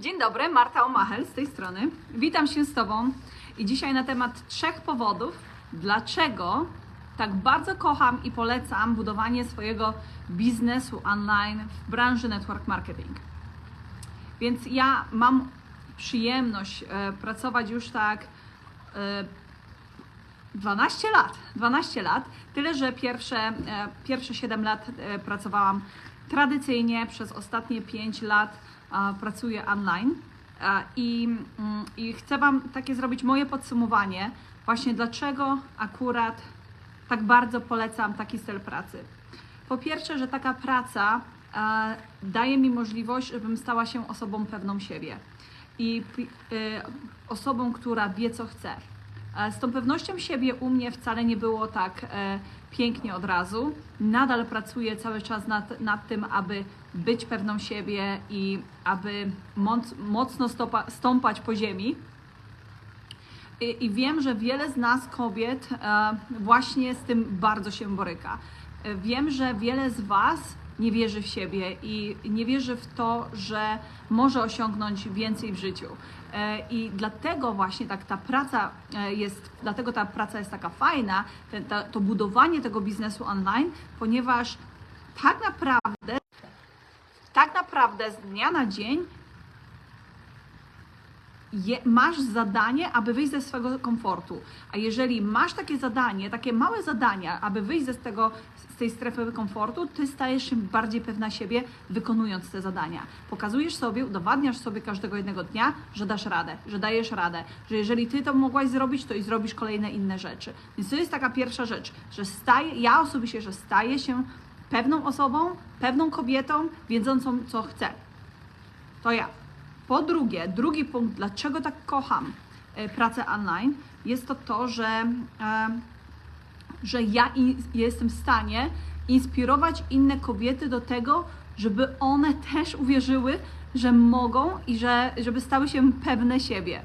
Dzień dobry, Marta Omachel z tej strony. Witam się z Tobą i dzisiaj na temat trzech powodów, dlaczego tak bardzo kocham i polecam budowanie swojego biznesu online w branży network marketing. Więc ja mam przyjemność e, pracować już tak e, 12 lat. 12 lat. Tyle, że pierwsze, e, pierwsze 7 lat e, pracowałam tradycyjnie, przez ostatnie 5 lat e, pracuję online. I, mm, I chcę Wam takie zrobić moje podsumowanie, właśnie dlaczego akurat tak bardzo polecam taki styl pracy. Po pierwsze, że taka praca e, daje mi możliwość, żebym stała się osobą pewną siebie i e, osobą, która wie, co chce. E, Z tą pewnością siebie u mnie wcale nie było tak e, pięknie od razu. Nadal pracuję cały czas nad, nad tym, aby być pewną siebie i aby moc, mocno stopa, stąpać po ziemi. I, I wiem, że wiele z nas, kobiet, e, właśnie z tym bardzo się boryka. Wiem, że wiele z Was nie wierzy w siebie i nie wierzy w to, że może osiągnąć więcej w życiu. E, I dlatego właśnie tak ta praca e, jest, dlatego ta praca jest taka fajna, to budowanie tego biznesu online, ponieważ tak naprawdę, tak naprawdę z dnia na dzień je, masz zadanie, aby wyjść ze swojego komfortu. A jeżeli masz takie zadanie, takie małe zadania, aby wyjść ze tego, z tej strefy komfortu, ty stajesz się bardziej pewna siebie, wykonując te zadania. Pokazujesz sobie, udowadniasz sobie każdego jednego dnia, że dasz radę, że dajesz radę, że jeżeli ty to mogłaś zrobić, to i zrobisz kolejne inne rzeczy. Więc to jest taka pierwsza rzecz, że staje, ja osobiście, że staję się pewną osobą, pewną kobietą, wiedzącą, co chcę. To ja. Po drugie, drugi punkt, dlaczego tak kocham e, pracę online, jest to to, że, e, że ja jestem w stanie inspirować inne kobiety do tego, żeby one też uwierzyły, że mogą i że, żeby stały się pewne siebie.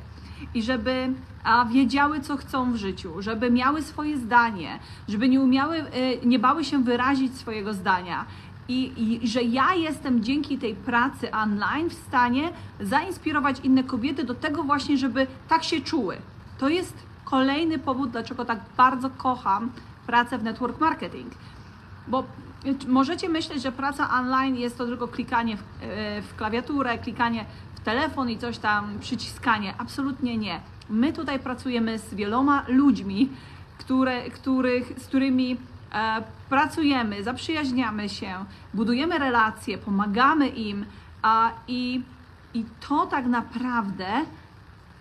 I żeby a, wiedziały, co chcą w życiu, żeby miały swoje zdanie, żeby nie umiały, e, nie bały się wyrazić swojego zdania. I, I że ja jestem dzięki tej pracy online w stanie zainspirować inne kobiety do tego właśnie, żeby tak się czuły. To jest kolejny powód, dlaczego tak bardzo kocham pracę w network marketing. Bo możecie myśleć, że praca online jest to tylko klikanie w, e, w klawiaturę, klikanie w telefon i coś tam, przyciskanie. Absolutnie nie. My tutaj pracujemy z wieloma ludźmi, które, których, z którymi pracujemy, zaprzyjaźniamy się, budujemy relacje, pomagamy im a, i, i to tak naprawdę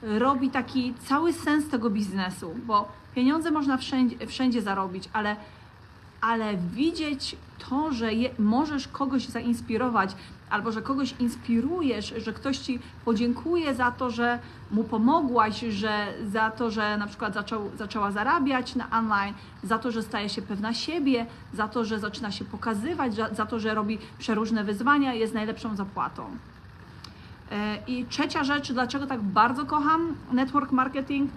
robi taki cały sens tego biznesu, bo pieniądze można wszędzie, wszędzie zarobić, ale, ale widzieć to, że je, możesz kogoś zainspirować, albo że kogoś inspirujesz, że ktoś ci podziękuje za to, że mu pomogłaś, że za to, że na przykład zaczęła zarabiać na online, za to, że staje się pewna siebie, za to, że zaczyna się pokazywać, za, za to, że robi przeróżne wyzwania, jest najlepszą zapłatą. E, I trzecia rzecz, dlaczego tak bardzo kocham network marketing,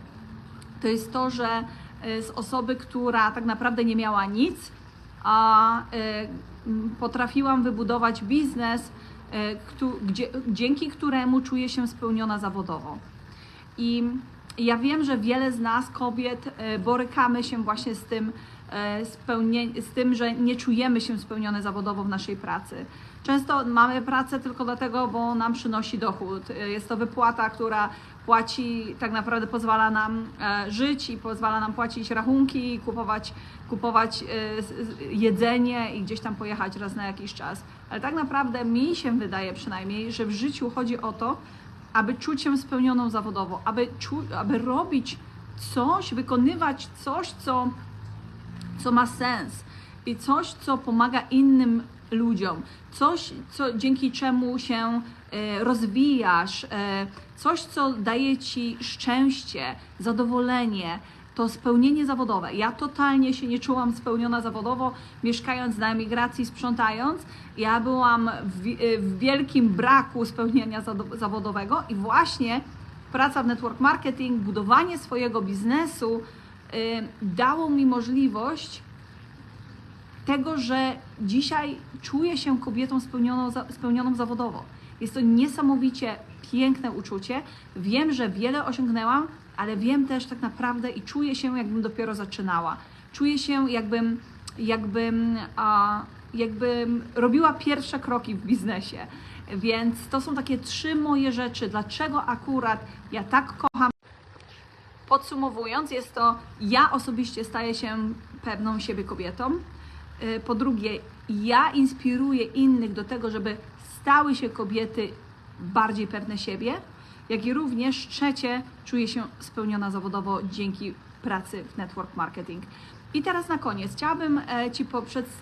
to jest to, że z osoby, która tak naprawdę nie miała nic, a e, potrafiłam wybudować biznes, e, dzięki któremu czuję się spełniona zawodowo. I ja wiem, że wiele z nas, kobiet, e, borykamy się właśnie z tym, e, z tym, że nie czujemy się spełnione zawodowo w naszej pracy. Często mamy pracę tylko dlatego, bo nam przynosi dochód. Jest to wypłata, która płaci, tak naprawdę pozwala nam e, żyć i pozwala nam płacić rachunki, kupować, kupować e, jedzenie i gdzieś tam pojechać raz na jakiś czas. Ale tak naprawdę mi się wydaje przynajmniej, że w życiu chodzi o to, aby czuć się spełnioną zawodowo, aby, czu, aby robić coś, wykonywać coś, co, co ma sens i coś, co pomaga innym ludziom, coś, co, dzięki czemu się e, rozwijasz, e, coś, co daje ci szczęście, zadowolenie, to spełnienie zawodowe. Ja totalnie się nie czułam spełniona zawodowo, mieszkając na emigracji, sprzątając. Ja byłam w, wi- w wielkim braku spełnienia zawodowego i właśnie praca w network marketing, budowanie swojego biznesu dało mi możliwość tego, że dzisiaj czuję się kobietą spełnioną, spełnioną zawodowo. Jest to niesamowicie piękne uczucie. Wiem, że wiele osiągnęłam, ale wiem też tak naprawdę i czuję się, jakbym dopiero zaczynała. Czuję się, jakbym, jakbym, a, jakbym robiła pierwsze kroki w biznesie. Więc to są takie trzy moje rzeczy, dlaczego akurat ja tak kocham. Podsumowując, jest to ja osobiście staję się pewną siebie kobietą. Y, Po drugie, ja inspiruję innych do tego, żeby stały się kobiety bardziej pewne siebie, jak i również trzecie, czuję się spełniona zawodowo dzięki pracy w network marketing. I teraz na koniec chciałabym e, Ci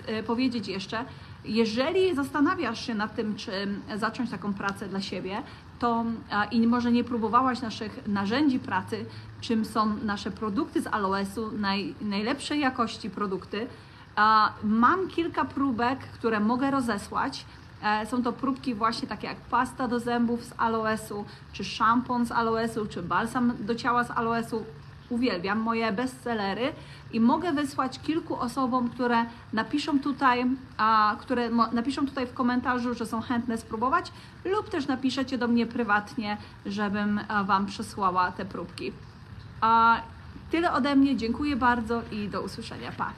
e, powiedzieć jeszcze, jeżeli zastanawiasz się nad tym, czy zacząć taką pracę dla siebie, to i może nie próbowałaś naszych narzędzi pracy, czym są nasze produkty z Aloesu, naj, najlepszej jakości produkty, mam kilka próbek, które mogę rozesłać. E, Są to próbki właśnie takie jak pasta do zębów z aloesu, czy szampon z aloesu, czy balsam do ciała z aloesu. Uwielbiam moje bestsellery i mogę wysłać kilku osobom, które napiszą tutaj, a, które napiszą tutaj w komentarzu, że są chętne spróbować, lub też napiszecie do mnie prywatnie, żebym a, Wam przesłała te próbki. A, tyle ode mnie, dziękuję bardzo i do usłyszenia. Pa!